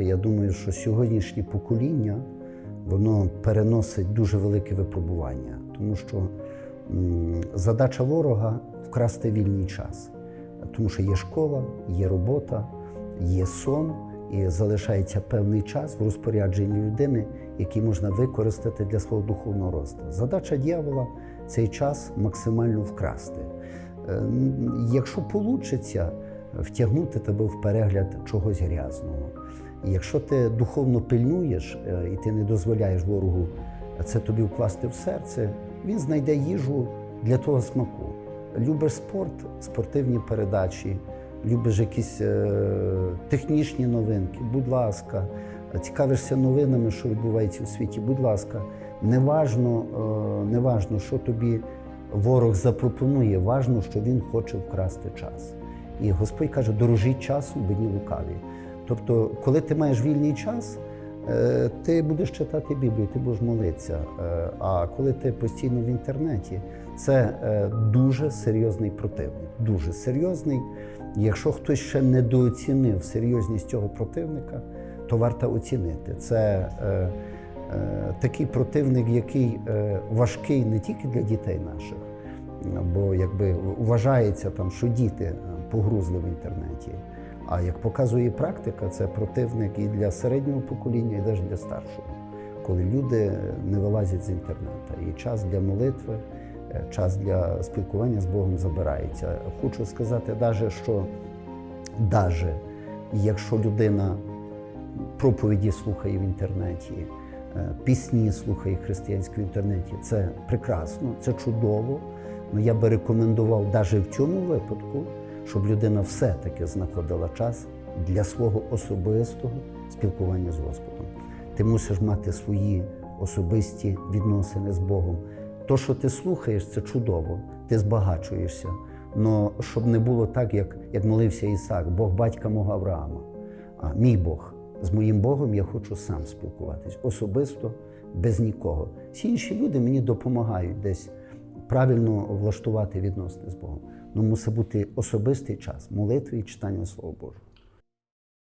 Я думаю, що сьогоднішнє покоління воно переносить дуже велике випробування, тому що задача ворога вкрасти вільний час, тому що є школа, є робота, є сон, і залишається певний час в розпорядженні людини, який можна використати для свого духовного росту. Задача дьявола цей час максимально вкрасти. Е, Якщо вийде, втягнути тебе в перегляд чогось грязного. І якщо ти духовно пильнуєш е, і ти не дозволяєш ворогу це тобі вкласти в серце, він знайде їжу для того смаку. Любиш спорт, спортивні передачі, любиш якісь е, технічні новинки, будь ласка, цікавишся новинами, що відбувається у світі, будь ласка, неважно, е, неважно, що тобі ворог запропонує, важно, що він хоче вкрасти час. І Господь каже, дорожіть часу, бо лукаві. Тобто, коли ти маєш вільний час, е, ти будеш читати Біблію, ти будеш молитися. Е, А коли ти постійно в інтернеті, це е, дуже серйозний противник. Дуже серйозний. Якщо хтось ще недооцінив серйозність цього противника, то варто оцінити. Це такий противник, який важкий не тільки для дітей наших, бо якби вважається там, що діти погрузли в інтернеті. А як показує практика, це противник і для середнього покоління, і навіть для старшого, коли люди не вилазять з інтернету. І час для молитви, е, час для спілкування з Богом забирається. Хочу сказати, навіть, що навіть якщо людина проповіді слухає в інтернеті, е, пісні слухає християнські в інтернеті, це прекрасно, це чудово. Але я би рекомендував навіть в цьому випадку, щоб людина все-таки знаходила час для свого особистого спілкування з Господом. Ти мусиш мати свої особисті відносини з Богом. То, що ти слухаєш, це чудово, ти збагачуєшся. Но щоб не було так, як, як молився Ісак, Бог батька мого Авраама, а мій Бог. З моїм Богом я хочу сам спілкуватись особисто, без нікого. Всі інші люди мені допомагають десь правильно влаштувати відносини з Богом. Ну мусить бути особистий час молитви і читання Слова Божого.